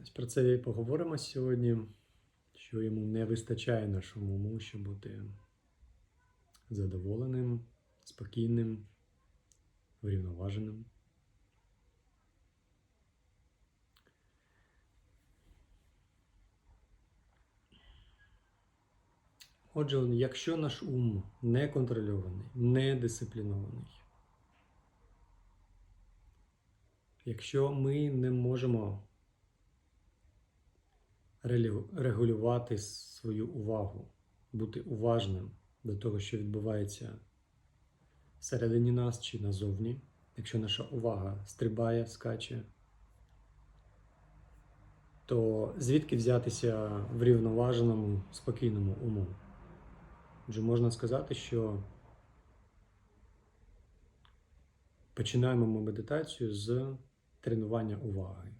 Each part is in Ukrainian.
Ось Про це і поговоримо сьогодні, що йому не вистачає нашому уму, щоб бути задоволеним, спокійним, врівноваженим. Отже, якщо наш ум не контрольований, не дисциплінований, якщо ми не можемо регулювати свою увагу, бути уважним до того, що відбувається всередині нас чи назовні, якщо наша увага стрибає, скаче, то звідки взятися врівноваженому, спокійному уму? Отже, можна сказати, що починаємо ми медитацію з тренування уваги.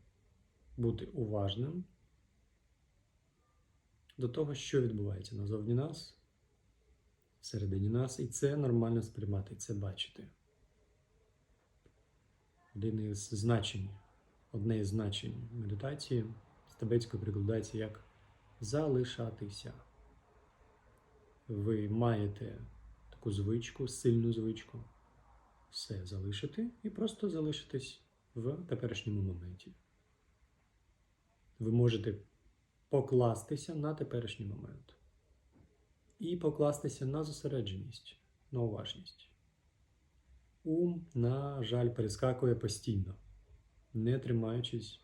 Бути уважним до того, що відбувається назовні нас, всередині нас, і це нормально сприймати, це бачити. Один із значень, одне із значень медитації з тибетською перекладається як залишатися. Ви маєте таку звичку, сильну звичку, все залишити і просто залишитись в теперішньому моменті. Ви можете покластися на теперішній момент і покластися на зосередженість, на уважність. Ум, на жаль, перескакує постійно, не тримаючись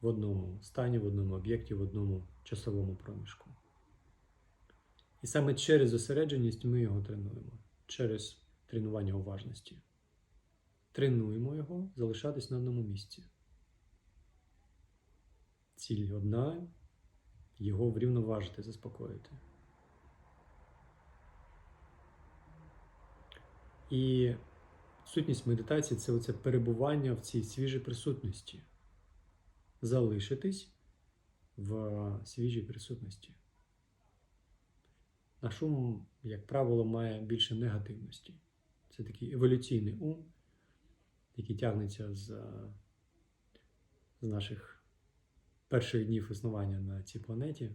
в одному стані, в одному об'єкті, в одному часовому проміжку. І саме через зосередженість ми його тренуємо, через тренування уважності. Тренуємо його залишатись на одному місці. Ціль одна його врівноважити, заспокоїти. І сутність медитації це оце перебування в цій свіжій присутності. Залишитись в свіжій присутності. Наш ум, як правило, має більше негативності. Це такий еволюційний ум, який тягнеться з, з наших перших днів існування на цій планеті.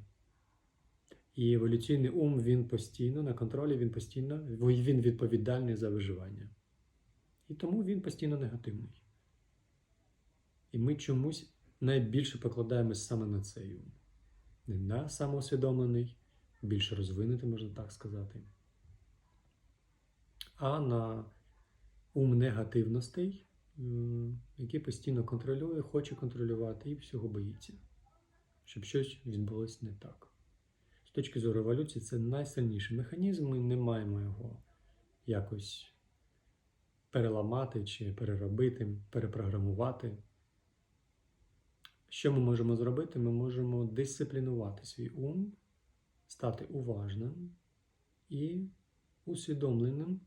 І еволюційний ум він постійно на контролі, він постійно він відповідальний за виживання. І тому він постійно негативний. І ми чомусь найбільше покладаємось саме на цей ум. Не на самоусвідомлений, більш розвинутий, можна так сказати, а на ум негативностей, який постійно контролює, хоче контролювати і всього боїться, щоб щось відбулося не так. З точки зору еволюції, це найсильніший механізм, ми не маємо його якось переламати чи переробити, перепрограмувати. Що ми можемо зробити? Ми можемо дисциплінувати свій ум, стати уважним і усвідомленим,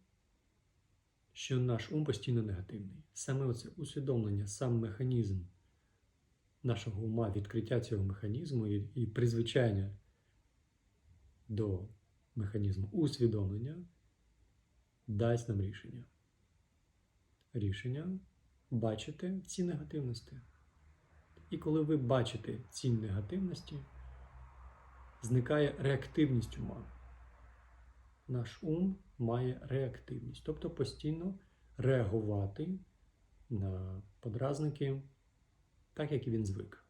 що наш ум постійно негативний. Саме оце усвідомлення, сам механізм нашого ума, відкриття цього механізму і, і призвичання до механізму усвідомлення дасть нам рішення. Рішення бачити ці негативності. І коли ви бачите ці негативності, зникає реактивність ума. Наш ум має реактивність, тобто постійно реагувати на подразники так, як він звик.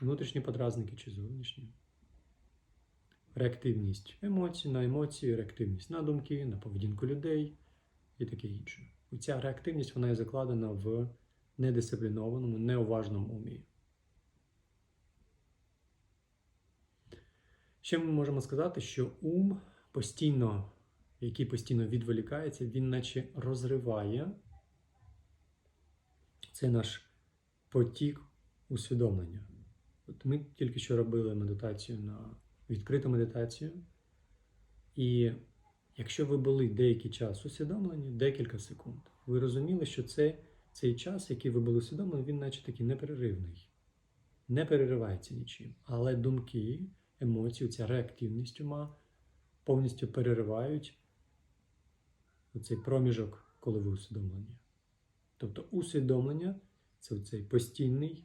Внутрішні подразники чи зовнішні. Реактивність емоцій на емоції, реактивність на думки, на поведінку людей і таке інше. І ця реактивність вона є закладена в недисциплінованому, неуважному умі. Ще ми можемо сказати, що ум постійно, який постійно відволікається, він наче розриває це наш потік усвідомлення. От ми тільки що робили медитацію на відкриту медитацію. І якщо ви були деякий час усвідомлені, декілька секунд, ви розуміли, що це, цей час, який ви були усвідомлені, він наче такий непереривний, не переривається нічим. Але думки, емоції, ця реактивність ума повністю переривають цей проміжок, коли ви усвідомлені. Тобто усвідомлення це цей постійний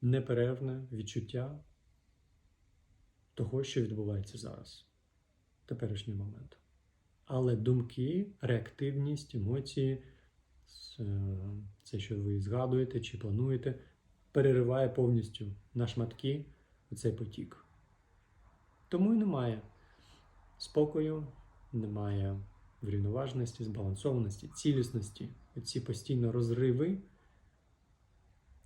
неперервне відчуття того, що відбувається зараз, теперішній момент. Але думки, реактивність, емоції, е, це, що ви згадуєте чи плануєте, перериває повністю на шматки цей потік. Тому і немає спокою, немає врівноваженості, збалансованості, цілісності. Оці постійно розриви,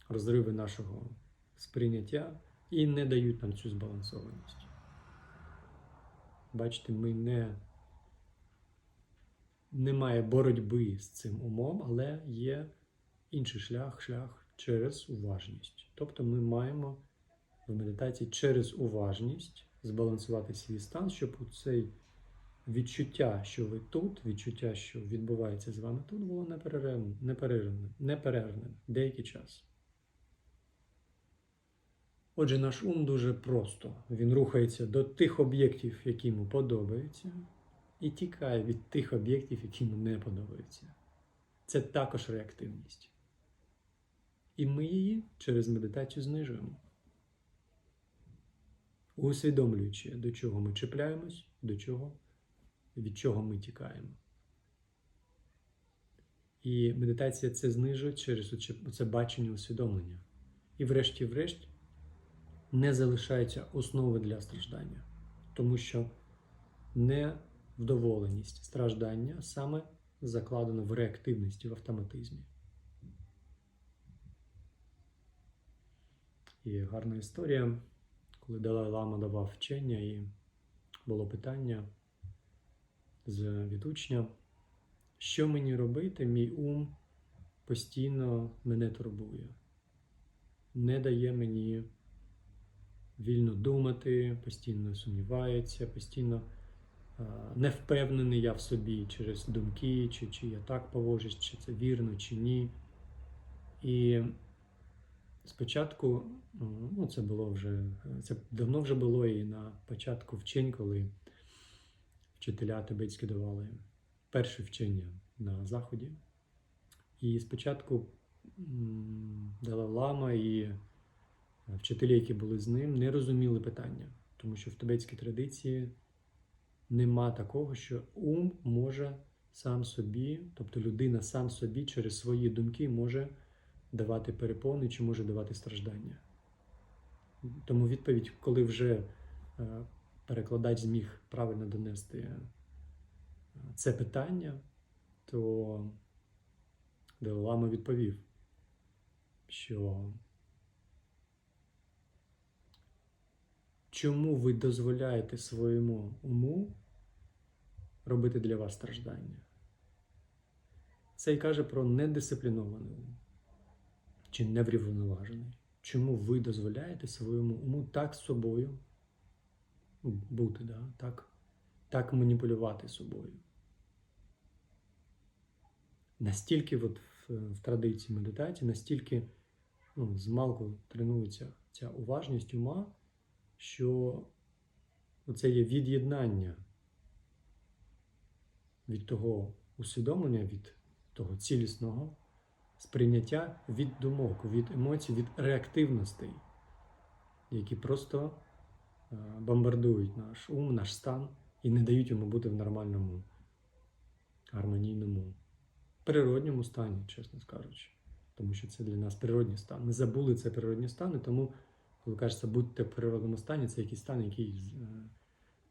розриви нашого сприйняття і не дають нам цю збалансованість. Бачите, ми не немає боротьби з цим умом, але є інший шлях, шлях через уважність. Тобто ми маємо в медитації через уважність збалансувати свій стан, щоб у цей відчуття, що ви тут, відчуття, що відбувається з вами тут, було неперервне, неперервне, неперервне деякий час. Отже, наш ум дуже просто. Він рухається до тих об'єктів, які йому подобаються, і тікає від тих об'єктів, які йому не подобаються. Це також реактивність. І ми її через медитацію знижуємо. Усвідомлюючи, до чого ми чіпляємось, до чого, від чого ми тікаємо. І медитація це знижує через оце бачення усвідомлення. І врешті-врешт не залишається основи для страждання, тому що невдоволеність страждання саме закладено в реактивності, в автоматизмі. І гарна історія, коли Далай Лама давав вчення, і було питання з від учня, що мені робити, мій ум постійно мене турбує, не дає мені вільно думати, постійно сумнівається, постійно не впевнений я в собі через думки, чи, чи я так поводжусь, чи це вірно, чи ні. І спочатку, ну це було вже, це давно вже було і на початку вчень, коли вчителя тибетські давали перше вчення на Заході. І спочатку Далай Лама і вчителі, які були з ним, не розуміли питання, тому що в тибетській традиції нема такого, що ум може сам собі, тобто людина сам собі через свої думки може давати перепони чи може давати страждання. Тому відповідь, коли вже е, перекладач зміг правильно донести е, це питання, то Далай-Лама відповів, що чому ви дозволяєте своєму уму робити для вас страждання? Це й каже про недисциплінований ум чи неврівноважений. Чому ви дозволяєте своєму уму так з собою бути, да? так, так маніпулювати собою? Настільки от в, в традиції медитації, настільки ну, змалку тренується ця уважність ума, що це є від'єднання від того усвідомлення, від того цілісного сприйняття від думок, від емоцій, від реактивностей, які просто е, бомбардують наш ум, наш стан і не дають йому бути в нормальному, гармонійному, природньому стані, чесно скажучи. Тому що це для нас природній стан. Ми забули це природній стан, і тому, коли кажеться, будьте в природному стані, це якийсь стан, який е,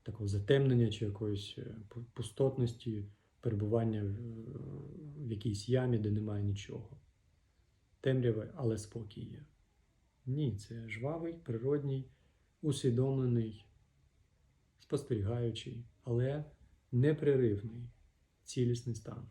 такого затемнення чи якоїсь е, пустотності, перебування в якійсь ямі, де немає нічого. Темрява, але спокій є. Ні, це жвавий, природній, усвідомлений, спостерігаючий, але непреривний, цілісний стан.